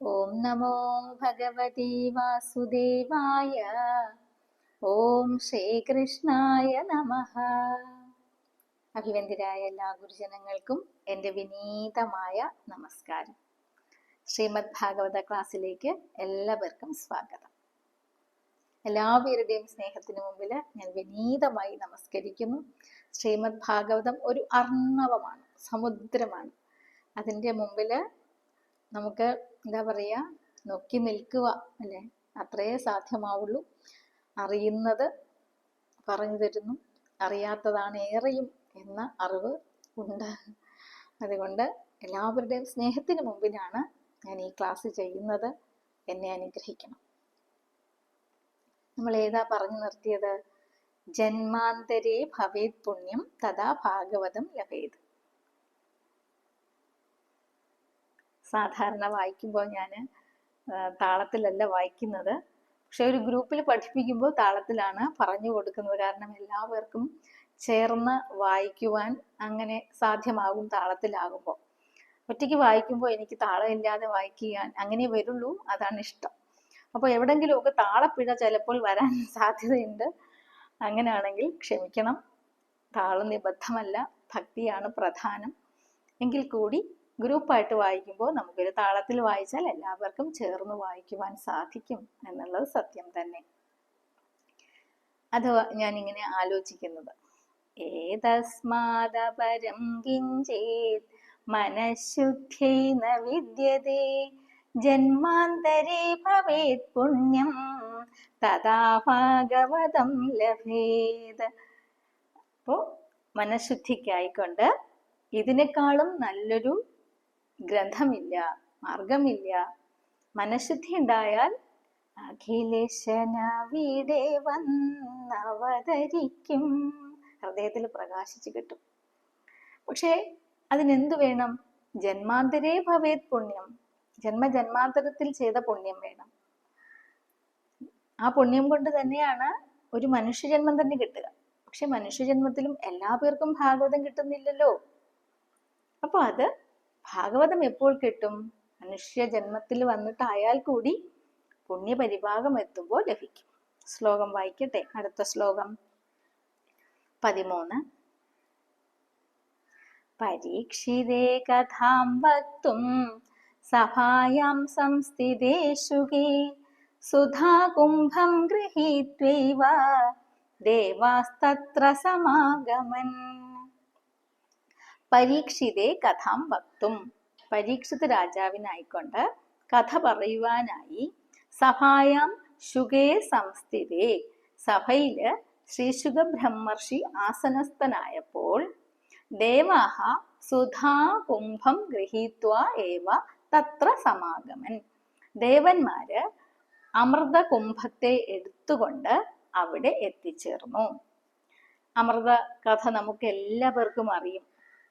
ഓം നമോ ഭഗവതി വാസുദേവായ ഓം ശ്രീകൃഷ്ണായ നമ അഭിവന്ദരായ എല്ലാ ഗുരുജനങ്ങൾക്കും എന്റെ വിനീതമായ നമസ്കാരം. ശ്രീമദ് ഭാഗവത ക്ലാസ്സിലേക്ക് എല്ലാവർക്കും സ്വാഗതം. എല്ലാവരുടെയും സ്നേഹത്തിന് മുമ്പിൽ ഞാൻ വിനീതമായി നമസ്കരിക്കുന്നു. ശ്രീമദ് ഭാഗവതം ഒരു അർണവമാണ് സമുദ്രമാണ്. അതിന്റെ മുമ്പിൽ നമുക്ക് എന്താ പറയുക നോക്കി നിൽക്കുക അല്ലേ? അത്രയേ സാധ്യമാവുള്ളൂ. അറിയുന്നത് പറഞ്ഞു തരുന്നു. അറിയാത്തതാണ് ഏറെയും എന്ന അറിവ് ഉണ്ട്. അതുകൊണ്ട് എല്ലാവരുടെയും സ്നേഹത്തിന് മുമ്പിലാണ് ഞാൻ ഈ ക്ലാസ് ചെയ്യുന്നത്. എന്നെ അനുഗ്രഹിക്കണം. നമ്മൾ ഏതാ പറഞ്ഞു നിർത്തിയത്? ജന്മാന്തരേ ഭവേത് പുണ്യം തഥാ ഭാഗവതം ലഭേത്. സാധാരണ വായിക്കുമ്പോൾ ഞാൻ താളത്തിലല്ല വായിക്കുന്നത്. പക്ഷെ ഒരു ഗ്രൂപ്പിൽ പഠിപ്പിക്കുമ്പോൾ താളത്തിലാണ് പറഞ്ഞു കൊടുക്കുന്നത്. കാരണം എല്ലാവർക്കും ചേർന്ന് വായിക്കുവാൻ അങ്ങനെ സാധ്യമാകും താളത്തിലാകുമ്പോൾ. ഒറ്റയ്ക്ക് വായിക്കുമ്പോൾ എനിക്ക് താളമില്ലാതെ വായിക്കാൻ അങ്ങനെ വരുള്ളൂ. അതാണ് ഇഷ്ടം. അപ്പോൾ എവിടെങ്കിലുമൊക്കെ താളപ്പിഴ ചിലപ്പോൾ വരാൻ സാധ്യതയുണ്ട്. അങ്ങനെയാണെങ്കിൽ ക്ഷമിക്കണം. താളം നിബദ്ധമല്ല ഭക്തിയാണ് പ്രധാനം. എങ്കിൽ കൂടി ഗ്രൂപ്പായിട്ട് വായിക്കുമ്പോൾ നമുക്കൊരു താളത്തിൽ വായിച്ചാൽ എല്ലാവർക്കും ചേർന്ന് വായിക്കുവാൻ സാധിക്കും എന്നുള്ളത് സത്യം തന്നെ. അഥവാ ഞാൻ ഇങ്ങനെ ആലോചിക്കുന്നത്. ഏതസ്മാദപരം കിഞ്ചേത് മനഃശുദ്ധ്യൈ ന വിദ്യതേ. ജന്മാന്തരേ ഭവേത് പുണ്യം തഥാ ഭാഗവതം ലഭേത്. അപ്പോ മനഃശുദ്ധിക്കായിക്കൊണ്ട് ഇതിനേക്കാളും നല്ലൊരു ഗ്രന്ഥമില്ല മാർഗമില്ല മനഃശുദ്ധി ഉണ്ടായാൽ അഖിലേശന വീടെ വന്നവതരിക്കും. ഹൃദയത്തിൽ പ്രകാശിച്ചു കിട്ടും. പക്ഷേ അതിനെന്തു വേണം? ജന്മാന്തരേ ഭവേത് പുണ്യം. ജന്മജന്മാന്തരത്തിൽ ചെയ്ത പുണ്യം വേണം. ആ പുണ്യം കൊണ്ട് തന്നെയാണ് ഒരു മനുഷ്യജന്മം തന്നെ കിട്ടുക. പക്ഷെ മനുഷ്യജന്മത്തിലും എല്ലാ പേർക്കും ഭാഗവതം കിട്ടുന്നില്ലല്ലോ. അപ്പൊ അത് ഭാഗവതം എപ്പോൾ കിട്ടും? മനുഷ്യ ജന്മത്തിൽ വന്നിട്ടായാൽ കൂടി പുണ്യപരിഭാഗം എത്തുമ്പോൾ ലഭിക്കും. ശ്ലോകം വായിക്കട്ടെ. അടുത്ത ശ്ലോകം. പതിമൂന്ന്. പരീക്ഷിതേ കഥാം വക്തും സഭായാം സംസ്ഥിതേഷു സുധാകുംഭം ഗൃഹീത്വൈവ. ദേവാസ്തത്ര സമാഗമൻ. പരീക്ഷിതേ കഥാം വക്തും. പരീക്ഷിത് രാജാവിനായിക്കൊണ്ട് കഥ പറയുവാനായി സഭായാം ശുഗേ സംസ്ഥിതേ. സഭയിൽ ശ്രീശുഗ ബ്രഹ്മർഷി ആസനസ്ഥനായപ്പോൾ ദേവാഹ സുധാ കുംഭം ഗൃഹീത്വ ഏവ തത്ര സമാഗമൻ. ദേവന്മാര് അമൃത കുംഭത്തെ എടുത്തുകൊണ്ട് അവിടെ എത്തിച്ചേർന്നു. അമൃത കഥ നമുക്ക് എല്ലാവർക്കും അറിയും.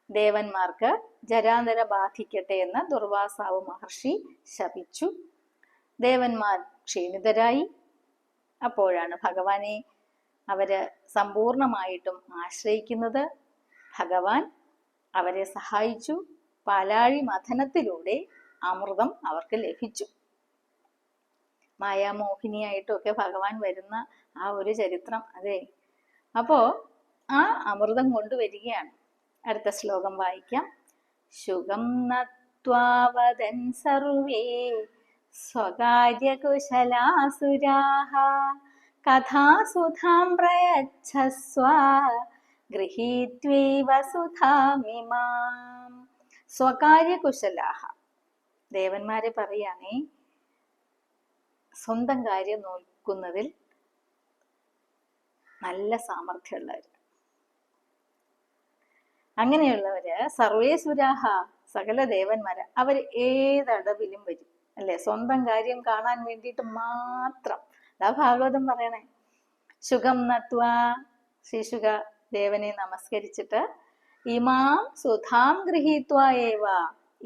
ദേവന്മാർക്ക് ജരാന്തര ബാധിക്കട്ടെ എന്ന് ദുർവാസാവ് മഹർഷി ശപിച്ചു. ദേവന്മാർ ക്ഷീണിതരായി. അപ്പോഴാണ് ഭഗവാനെ അവർ സമ്പൂർണമായിട്ടും ആശ്രയിക്കുന്നത്. ഭഗവാൻ അവരെ സഹായിച്ചു. പാലാഴി മഥനത്തിലൂടെ അമൃതം അവർക്ക് ലഭിച്ചു. മായാമോഹിനിയായിട്ടൊക്കെ ഭഗവാൻ വരുന്ന ആ ഒരു ചരിത്രം അതെ അപ്പോ ആ അമൃതം കൊണ്ടുവരികയാണ്. അടുത്ത ശ്ലോകം വായിക്കാം. ശുഗം നത്വാവതൻ സർവേ സ്വകാര്യകുശലാസുരാഹ കഥാസുധാം പ്രയച്ഛസ്വ ഗൃഹീത്വൈവ സുധാമിമാം സ്വകാര്യകുശലാഹ. ദേവന്മാരെ പറയാണേ സ്വന്തം കാര്യം നോക്കുന്നതിൽ നല്ല സാമർഥ്യമുള്ളവർ അങ്ങനെയുള്ളവര് സർവേസുരാഹ സകല ദേവന്മാര് അവർ ഏതടവിലും വരും അല്ലെ? സ്വന്തം കാര്യം കാണാൻ വേണ്ടിയിട്ട് മാത്രം. അതാ ഭാഗവതം പറയണേ. ശുഖം നത്വ ശിശുക ദേവനെ നമസ്കരിച്ചിട്ട് ഇമാം സുധാം ഗൃഹീത്വ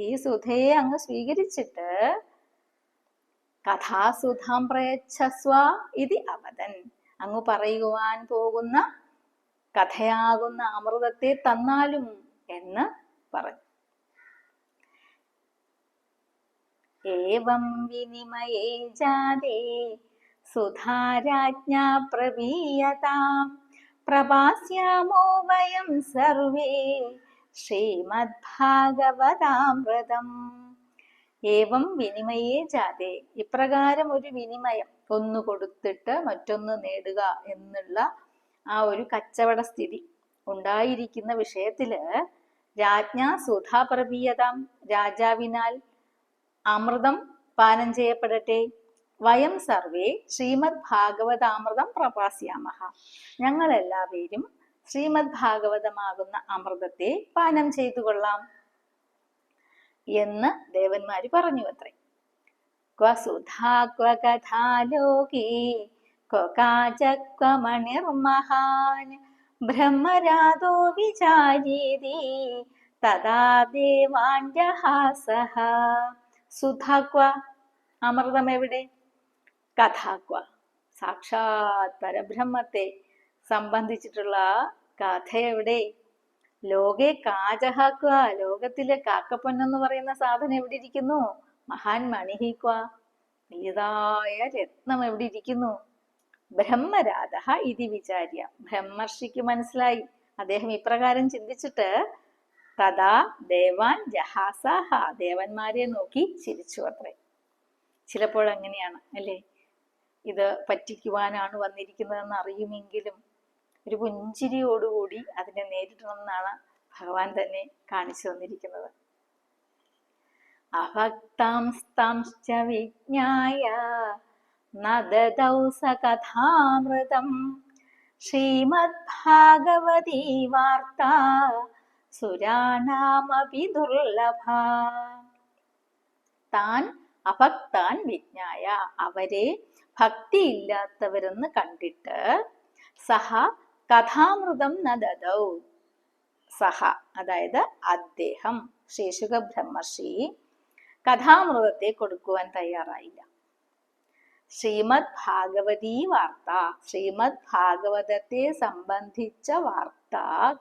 ഈ സുധയെ അങ്ങ് സ്വീകരിച്ചിട്ട് കഥാസുധാം പ്രയച്ഛസ്വ ഇതി അവതൻ. അങ്ങ് പറയുവാൻ പോകുന്ന കഥയാകുന്ന അമൃതത്തെ തന്നാലും എന്ന് പറഞ്ഞു. ഏവം വിനിമയേ ജാതേ സുധാരാജ്ഞാ പ്രവീയതാം. പ്രഭാസ്യാമോ വയം സർവേ ശ്രീമദ്ഭാഗവതാമൃതം. ഏവം വിനിമയേ ജാതേ ഇപ്രകാരം ഒരു വിനിമയം. ഒന്ന് കൊടുത്തിട്ട് മറ്റൊന്ന് നേടുക എന്നുള്ള ആ ഒരു കച്ചവട സ്ഥിതി ഉണ്ടായിരിക്കുന്ന വിഷയത്തിൽ രാജ്ഞ സുധാപ്രവീയതാം രാജാവിനാൽ അമൃതം പാനം ചെയ്യപ്പെടട്ടെ. വയം സർവേ ശ്രീമദ് ഭാഗവതാമൃതം പ്രപാസ്യാമഹ ഞങ്ങൾ എല്ലാവരും ശ്രീമദ് ഭാഗവതമാകുന്ന അമൃതത്തെ പാനം ചെയ്തു കൊള്ളാം എന്ന് ദേവന്മാര് പറഞ്ഞു അത്രേ ക്വ സുധാ ക്വ കഥാലോകേ ക്വ കാച ക്വ മണിർമഹാൻ ബ്രഹ്മരാധോ വിചാരീതി തഥാ ദേവാഞ്ജഹാസഹ. സുധാക്വ അമൃതം എവിടെ? കഥാക്വ. സാക്ഷാത് പരബ്രഹ്മത്തെ സംബന്ധിച്ചിട്ടുള്ള കഥ എവിടെ? ലോകെ കാജഹാക്വ ലോകത്തിലെ കാക്കപ്പൊന്നെന്ന് പറയുന്ന സാധനം എവിടെ ഇരിക്കുന്നു? മഹാൻ മണിഹിക്വ. വലിയതായ രത്നം എവിടെ ഇരിക്കുന്നു? ബ്രഹ്മരാധ ഇതി വിചാര്യ. ബ്രഹ്മർഷിക്ക് മനസ്സിലായി. അദ്ദേഹം ഇപ്രകാരം ചിന്തിച്ചിട്ട് തഥാ ദേവാൻ ജഹാസാഹ ദേവന്മാരെ നോക്കി ചിരിച്ചു അത്രേ. ചിലപ്പോൾ അങ്ങനെയാണ് അല്ലേ? ഇത് പറ്റിക്കുവാനാണ് വന്നിരിക്കുന്നതെന്ന് അറിയുമെങ്കിലും ഒരു പുഞ്ചിരിയോടുകൂടി അതിനെ നേരിടണമെന്നാണ് ഭഗവാൻ തന്നെ കാണിച്ചു തന്നിരിക്കുന്നത്. അഭക്താംസ്താംശ്ച വിജ്ഞായ നദദൗ കഥാമൃതം ശ്രീമദ്ഭാഗവതീ വാർത്ത സുരാണാമപി ദുർലഭ. താൻ അഭക്താൻ വിജ്ഞായ അവരെ ഭക്തിയില്ലാത്തവരെന്ന് കണ്ടിട്ട് സഹ കഥാമൃതം നദതൗ സഹ അതായത് അദ്ദേഹം ശേഷുക ബ്രഹ്മർഷി കഥാമൃതത്തെ കൊടുക്കുവാൻ തയ്യാറായില്ല. ശ്രീമദ് ഭാഗവതീ വാർത്ത ശ്രീമദ് ഭാഗവതത്തെ സംബന്ധിച്ച വാർത്ത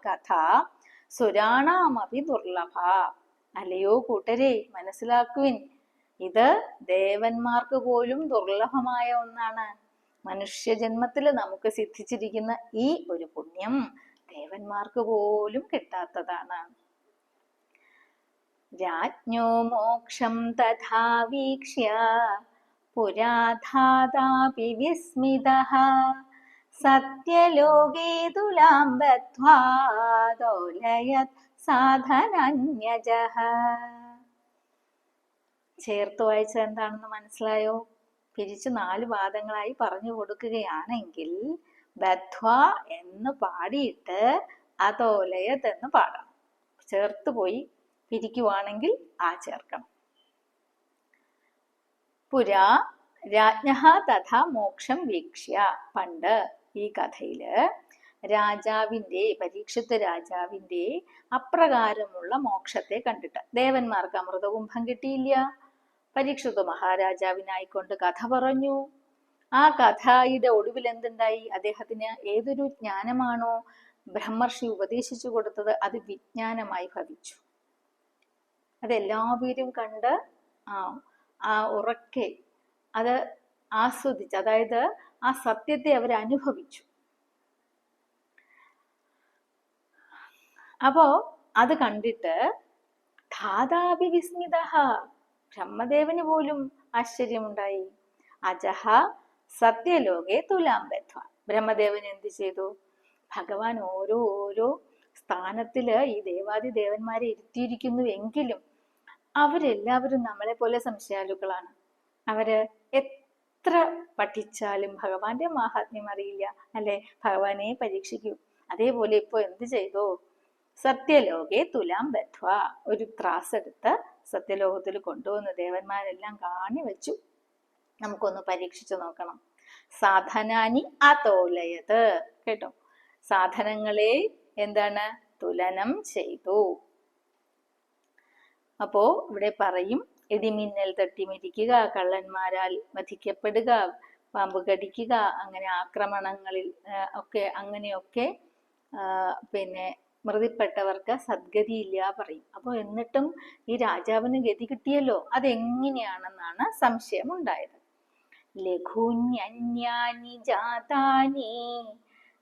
കഥ സുരാണാമപി ദുർലഭ. അല്ലയോ കൂട്ടരെ മനസ്സിലാക്കുവിൻ. ഇത് ദേവന്മാർക്ക് പോലും ദുർലഭമായ ഒന്നാണ്. മനുഷ്യജന്മത്തിൽ നമുക്ക് സിദ്ധിച്ചിരിക്കുന്ന ഈ ഒരു പുണ്യം ദേവന്മാർക്ക് പോലും കിട്ടാത്തതാണ്. രാജ്ഞോ മോക്ഷം തഥാ വീക്ഷ്യ പുരാധാതാപി വിസ്മിതഃ. സത്യലോകേ തുലാം ബദ്ധ്വാദോലയത് സാധനന്യജഃ. ചേർത്ത് വായിച്ചത് എന്താണെന്ന് മനസ്സിലായോ? പിരിച്ചു നാല് വാദങ്ങളായി പറഞ്ഞു കൊടുക്കുകയാണെങ്കിൽ ബദ്ധ്വ എന്ന് പാടിയിട്ട് അതോലയത് എന്ന് പാടാം. ചേർത്ത് പോയി പിരിക്കുവാണെങ്കിൽ ആ ചേർക്കണം. പുരാ രാജ്ഞ തഥാ മോക്ഷം വീക്ഷ്യ. പണ്ട് ഈ കഥയിൽ രാജാവിന്റെ പരീക്ഷത്ത് രാജാവിന്റെ അപ്രകാരമുള്ള മോക്ഷത്തെ കണ്ടിട്ട് ദേവന്മാർക്ക് അമൃതകുംഭം കിട്ടിയില്ല. പരീക്ഷത്ത് മഹാരാജാവിനായിക്കൊണ്ട് കഥ പറഞ്ഞു. ആ കഥയുടെ ഒടുവിൽ എന്തുണ്ടായി? അദ്ദേഹത്തിന് ഏതൊരു ജ്ഞാനമാണോ ബ്രഹ്മർഷി ഉപദേശിച്ചു കൊടുത്തത്? അത് വിജ്ഞാനമായി ഭവിച്ചു. അതെല്ലാവരും കണ്ട് ആ ആ ഉറക്കെ അത് ആസ്വദിച്ച് അതായത് ആ സത്യത്തെ അവർ അനുഭവിച്ചു. അപ്പോ അത് കണ്ടിട്ട് ധാതാപി വിസ്മിത ബ്രഹ്മദേവന് പോലും ആശ്ചര്യമുണ്ടായി. അജഹ സത്യലോകെ തുലാം ബദ്ധ. ബ്രഹ്മദേവൻ എന്ത് ചെയ്തു? ഭഗവാൻ ഓരോ ഓരോ സ്ഥാനത്തിൽ ഈ ദേവാദി ദേവന്മാരെ ഇരുത്തിയിരിക്കുന്നു എങ്കിലും അവരെല്ലാവരും നമ്മളെ പോലെ സംശയാലുക്കളാണ്. അവർ എത്ര പഠിച്ചാലും ഭഗവാന്റെ മഹാത്മ്യം അറിയില്ല അല്ലെ? ഭഗവാനെ പരീക്ഷിക്കൂ. അതേപോലെ ഇപ്പൊ എന്ത് ചെയ്തു? സത്യലോകെ തുലാം ബദ്ധ്വ ഒരു ത്രാസ് എടുത്ത് സത്യലോകത്തിൽ കൊണ്ടുവന്ന് ദേവന്മാരെല്ലാം കാണി വെച്ചു നമുക്കൊന്ന് പരീക്ഷിച്ചു നോക്കണം. സാധനാനി അതോലയത്. കേട്ടോ? സാധനങ്ങളെ എന്താണ്? തുലനം ചെയ്തു. അപ്പോ ഇവിടെ പറയും ഇടിമിന്നൽ തട്ടി മരിക്കുക കള്ളന്മാരാൽ വധിക്കപ്പെടുക പാമ്പ് കടിക്കുക അങ്ങനെ ആക്രമണങ്ങളിൽ ഒക്കെ അങ്ങനെയൊക്കെ പിന്നെ മൃതിപ്പെട്ടവർക്ക് സദ്ഗതിയില്ല പറയും. അപ്പോൾ എന്നിട്ടും ഈ രാജാവിന് ഗതി കിട്ടിയല്ലോ. അതെങ്ങനെയാണെന്നാണ് സംശയം ഉണ്ടായത് ലഘുന്യന്യാനി ജാതാനി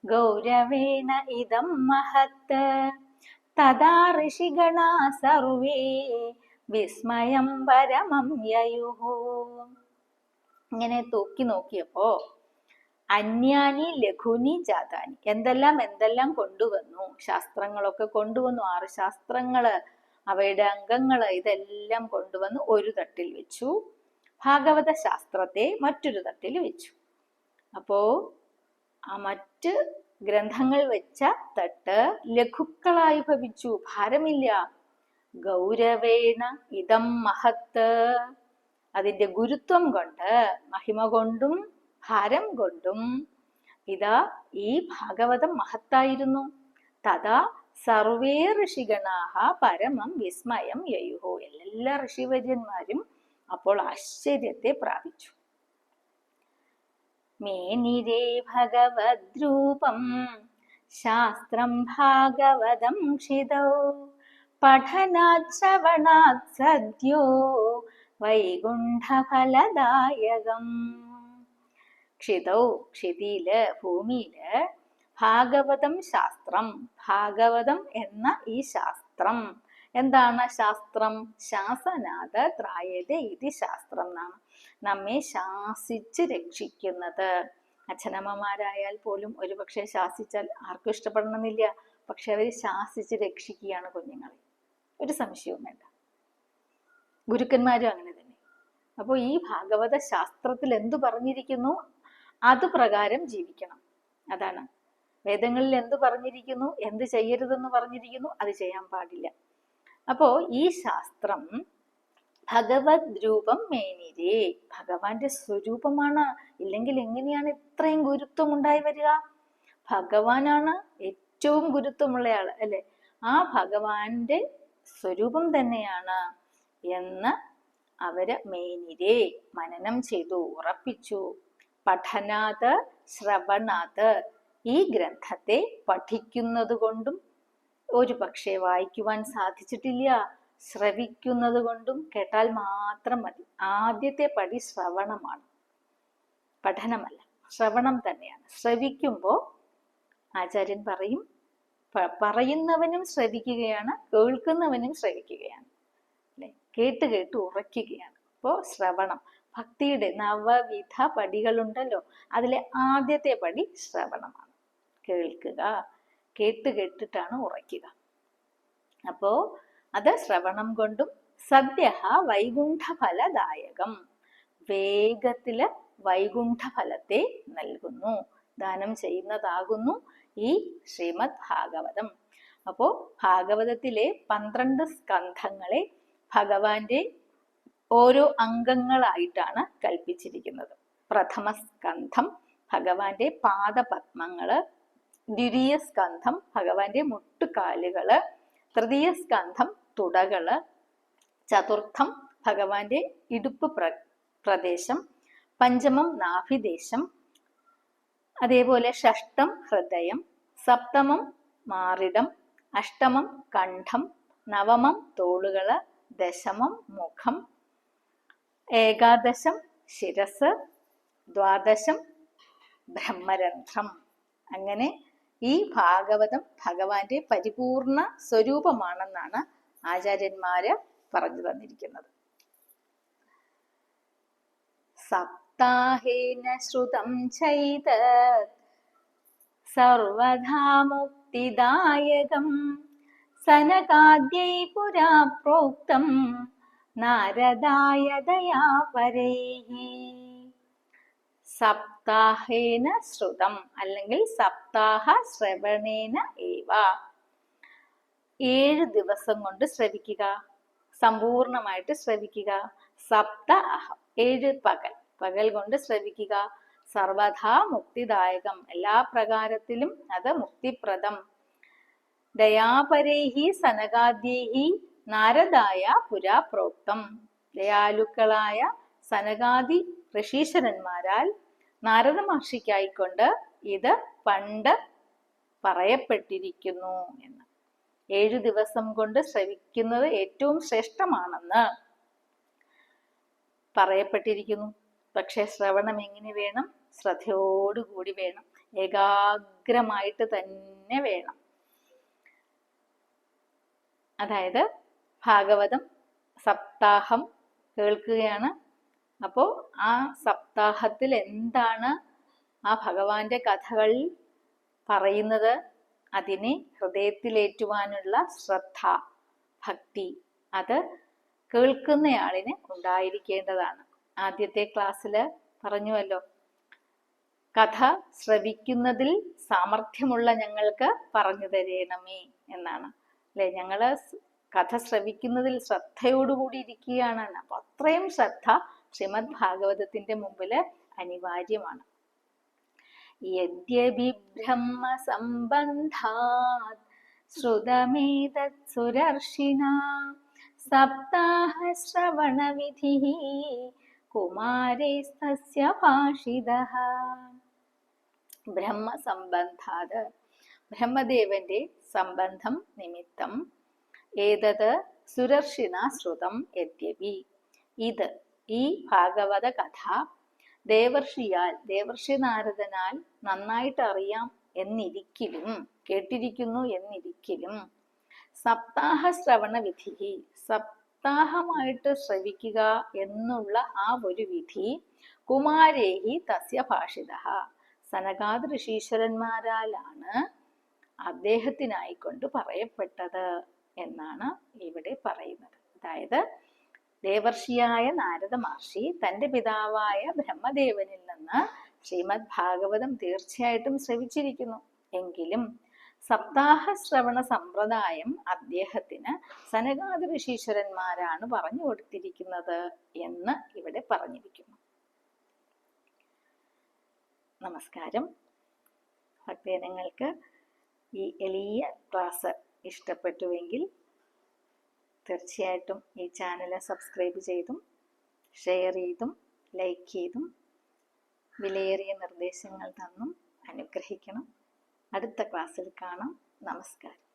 ഗൗരവേണ ഇതം മഹത്ത് തഥാ ഋഷിഗണാ സർവേ. വിസ്മയം പരമം യയുഹു. ഇങ്ങനെ തൂക്കി നോക്കിയപ്പോ അന്യാനി ലഘുനി ജാതാനി എന്തെല്ലാം എന്തെല്ലാം കൊണ്ടുവന്നു ശാസ്ത്രങ്ങളൊക്കെ കൊണ്ടുവന്നു ആറ് ശാസ്ത്രങ്ങൾ അവയുടെ അംഗങ്ങൾ ഇതെല്ലാം കൊണ്ടുവന്ന് ഒരു തട്ടിൽ വെച്ചു. ഭാഗവത ശാസ്ത്രത്തെ മറ്റൊരു തട്ടിൽ വെച്ചു. അപ്പോ ആ മറ്റ് ഗ്രന്ഥങ്ങൾ വെച്ച തട്ട് ലഘുക്കളായി ഭവിച്ചു. ഭാരമില്ല. ഗൗരവേണ ഇതം മഹത്ത്. അതിന്റെ ഗുരുത്വം കൊണ്ട് മഹിമ കൊണ്ടും ഭാരം കൊണ്ടും ഇതാ ഈ ഭാഗവതം മഹത്തായിരുന്നു. തഥാ സർവേ ഋഷിഗണാഹ പരമം വിസ്മയം യയുഹോ. എല്ലാ ഋഷിവര്യന്മാരും അപ്പോൾ ആശ്ചര്യത്തെ പ്രാപിച്ചു. മേനിരേ ഭഗവദ്രൂപം. ശാസ്ത്രം ഭാഗവതം ക്ഷിതൗ. പഠനാത് ശ്രവണാത് സദ്യോ. വൈകുണ്ഠഫലദായകം. ക്ഷിതൗ ക്ഷിതിയിൽ ഭൂമിയിൽ ഭാഗവതം ശാസ്ത്രം ഭാഗവതം എന്ന ഈ ശാസ്ത്രം. എന്താണ് ശാസ്ത്രം? ശാസനാഥ ത്രായത ഇതി ശാസ്ത്രം എന്നാണ്. നമ്മെ ശാസിച്ച് രക്ഷിക്കുന്നത്. അച്ഛനമ്മമാരായാൽ പോലും ഒരുപക്ഷെ ശാസിച്ചാൽ ആർക്കും ഇഷ്ടപ്പെടണമെന്നില്ല. പക്ഷെ അവർ ശാസിച്ച് രക്ഷിക്കുകയാണ് കുഞ്ഞുങ്ങളെ. ഒരു സംശയവും വേണ്ട. ഗുരുക്കന്മാരും അങ്ങനെ തന്നെ. അപ്പോൾ ഈ ഭാഗവത ശാസ്ത്രത്തിൽ എന്തു പറഞ്ഞിരിക്കുന്നു? അത് പ്രകാരം ജീവിക്കണം. അതാണ്. വേദങ്ങളിൽ എന്ത് പറഞ്ഞിരിക്കുന്നു? എന്ത് ചെയ്യരുതെന്ന് പറഞ്ഞിരിക്കുന്നു? അത് ചെയ്യാൻ പാടില്ല. അപ്പോ ഈ ശാസ്ത്രം ഭഗവത് രൂപം മേനിരേ. ഭഗവാന്റെ സ്വരൂപമാണ്. ഇല്ലെങ്കിൽ എങ്ങനെയാണ് ഇത്രയും ഗുരുത്വം ഉണ്ടായി വരിക? ഭഗവാനാണ് ഏറ്റവും ഗുരുത്വമുള്ളയാൾ അല്ലെ? ആ ഭഗവാന്റെ സ്വരൂപം തന്നെയാണ് എന്ന് അവർ മേനിരെ മനനം ചെയ്തു ഉറപ്പിച്ചു. പഠനാത് ശ്രവണാത് ഈ ഗ്രന്ഥത്തെ പഠിക്കുന്നത് കൊണ്ടും ഒരു പക്ഷേ വായിക്കുവാൻ സാധിച്ചിട്ടില്ല. ശ്രവിക്കുന്നത് കൊണ്ടും കേട്ടാൽ മാത്രം മതി. ആദ്യത്തെ പടി ശ്രവണമാണ്. പഠനമല്ല ശ്രവണം തന്നെയാണ്. ശ്രവിക്കുമ്പോൾ ആചാര്യൻ പറയും പറയുന്നവനും ശ്രവിക്കുകയാണ് കേൾക്കുന്നവനും ശ്രവിക്കുകയാണ്. കേട്ട് കേട്ട് ഉറയ്ക്കുകയാണ്. അപ്പോൾ ശ്രവണം. ഭക്തിയുടെ നവവിധ പടികളുണ്ടല്ലോ. അതിലെ ആദ്യത്തെ പടി ശ്രവണമാണ്. കേൾക്കുക കേട്ട് കേട്ടിട്ടാണ് ഉറയ്ക്കുക. അപ്പോ അത് ശ്രവണം കൊണ്ടും സദ്യ വൈകുണ്ഠഫലദായകം. വേഗത്തിൽ വൈകുണ്ഠ ഫലത്തെ നൽകുന്നു. ദാനം ചെയ്യുന്നതാകുന്നു ഈ ശ്രീമദ് ഭാഗവതം. അപ്പോ ഭാഗവതത്തിലെ പന്ത്രണ്ട് സ്കന്ധങ്ങളെ ഭഗവാന്റെ ഓരോ അംഗങ്ങളായിട്ടാണ് കൽപ്പിച്ചിരിക്കുന്നത്. പ്രഥമ സ്കന്ധം ഭഗവാന്റെ പാദപത്മങ്ങൾ ദ്വിതീയ സ്കന്ധം ഭഗവാന്റെ മുട്ടുകാലുകൾ തൃതീയ സ്കന്ധം തുടകൾ ചതുർത്ഥം ഭഗവാന്റെ ഇടുപ്പ് പ്ര പ്രദേശം പഞ്ചമം നാഭിദേശം അതേപോലെ ഷഷ്ടം ഹൃദയം സപ്തമം മാറിടം അഷ്ടമം കണ്ഠം നവമം തോളുകൾ ദശമം മുഖം ഏകാദശം ശിരസ് ദ്വാദശം ബ്രഹ്മരന്ധ്രം. അങ്ങനെ ഈ ഭാഗവതം ഭഗവാന്റെ പരിപൂർണ സ്വരൂപമാണെന്നാണ് ആചാര്യന്മാര് പറഞ്ഞു തന്നിരിക്കുന്നത്. സപ്താഹേന ശ്രുതം ചെയ്ത് സർവധാ മുക്തിദായകം. സനകാദ്യൈ പുരാ പ്രോക്തം നാരദായ ദയാപരൈഹി സപ്താഹേന ശ്രുതം അല്ലെങ്കിൽ സപ്താഹ ശ്രവണേന ഏവ. ഏഴ് ദിവസം കൊണ്ട് ശ്രവിക്കുക. സമ്പൂർണമായിട്ട് ശ്രവിക്കുക. സപ്ത അഹം ഏഴ് പകൽ പകൽ കൊണ്ട് ശ്രവിക്കുക. സർവഥാ മുക്തിദായകം എല്ലാ പ്രകാരത്തിലും അത് മുക്തിപ്രദം. ദയാപരേഹി സനകാദ്യേഹി നാരദായ പുരാ പ്രോക്തം. ദയാലുക്കളായ സനകാദി ഋഷീശ്വരന്മാരാൽ നാരദ മഹർഷിക്കായിക്കൊണ്ട് ഇത് പണ്ട് പറയപ്പെട്ടിരിക്കുന്നു എന്ന്. ഏഴു ദിവസം കൊണ്ട് ശ്രവിക്കുന്നത് ഏറ്റവും ശ്രേഷ്ഠമാണെന്ന് പറയപ്പെട്ടിരിക്കുന്നു. പക്ഷെ ശ്രവണം എങ്ങനെ വേണം? ശ്രദ്ധയോടുകൂടി വേണം. ഏകാഗ്രമായിട്ട് തന്നെ വേണം. അതായത് ഭാഗവതം സപ്താഹം കേൾക്കുകയാണ്. അപ്പോൾ ആ സപ്താഹത്തിൽ എന്താണ് ആ ഭഗവാന്റെ കഥകൾ പറയുന്നത്? അതിനെ ഹൃദയത്തിലേറ്റുവാനുള്ള ശ്രദ്ധ ഭക്തി അത് കേൾക്കുന്നയാളിന് ഉണ്ടായിരിക്കേണ്ടതാണ്. ആദ്യത്തെ ക്ലാസ്സിൽ പറഞ്ഞുവല്ലോ കഥ ശ്രവിക്കുന്നതിൽ സാമർഥ്യമുള്ള ഞങ്ങൾക്ക് പറഞ്ഞു തരേണമേ എന്നാണ്. അല്ലെ? ഞങ്ങൾ കഥ ശ്രവിക്കുന്നതിൽ ശ്രദ്ധയോടുകൂടി ഇരിക്കുകയാണ്. അപ്പൊ അത്രയും ശ്രദ്ധ ശ്രീമദ് ഭാഗവതത്തിന്റെ മുമ്പിൽ അനിവാര്യമാണ്. യദ്യപി ബ്രഹ്മസംബന്ധാത് ശ്രുതമേതത് സുരർഷിണ സപ്താഹശ്രവണവിധിः കുമാരേസ്തസ്യ ഭാഷിത. ബ്രഹ്മ സംബന്ധാത് ബ്രഹ്മദേവന്റെ സംബന്ധം നിമിത്തം ഏതത്? സുരർഷിണ ശ്രുതം യദ്യപി. ഇത് ഈ ഭാഗവത കഥ ദേവർഷിയാൽ ദേവർഷി നാരദനാൽ നന്നായിട്ട് അറിയാം എന്നിരിക്കലും കേട്ടിരിക്കുന്നു എന്നിരിക്കലും. സപ്താഹ ശ്രവണ വിധി സപ്താഹമായിട്ട് ശ്രവിക്കുക എന്നുള്ള ആ ഒരു വിധി കുമാരേഹി തസ്യ ഭാഷിത. സനകാദ് ഋഷീശ്വരന്മാരാലാണ് അദ്ദേഹത്തിനായിക്കൊണ്ട് പറയപ്പെട്ടത് എന്നാണ് ഇവിടെ പറയുന്നത്. അതായത് ദേവർഷിയായ നാരദ മഹർഷി തന്റെ പിതാവായ ബ്രഹ്മദേവനിൽ നിന്ന് ശ്രീമദ് ഭാഗവതം തീർച്ചയായിട്ടും ശ്രവിച്ചിരിക്കുന്നു. എങ്കിലും സപ്താഹ ശ്രവണ സമ്പ്രദായം അദ്ദേഹത്തിന് സനകാദ ഋഷീശ്വരന്മാരാണ് പറഞ്ഞു കൊടുത്തിരിക്കുന്നത് എന്ന് ഇവിടെ പറഞ്ഞിരിക്കുന്നു. നമസ്കാരം. ഭക്തജനങ്ങൾക്ക് ഈ എളിയ ക്ലാസ് ഇഷ്ടപ്പെട്ടുവെങ്കിൽ തീർച്ചയായിട്ടും ഈ ചാനൽ സബ്സ്ക്രൈബ് ചെയ്തും ഷെയർ ചെയ്തും ലൈക്ക് ചെയ്തും വിലയേറിയ നിർദ്ദേശങ്ങൾ തന്നും അനുഗ്രഹിക്കണം. അടുത്ത ക്ലാസ്സിൽ കാണാം. നമസ്കാരം.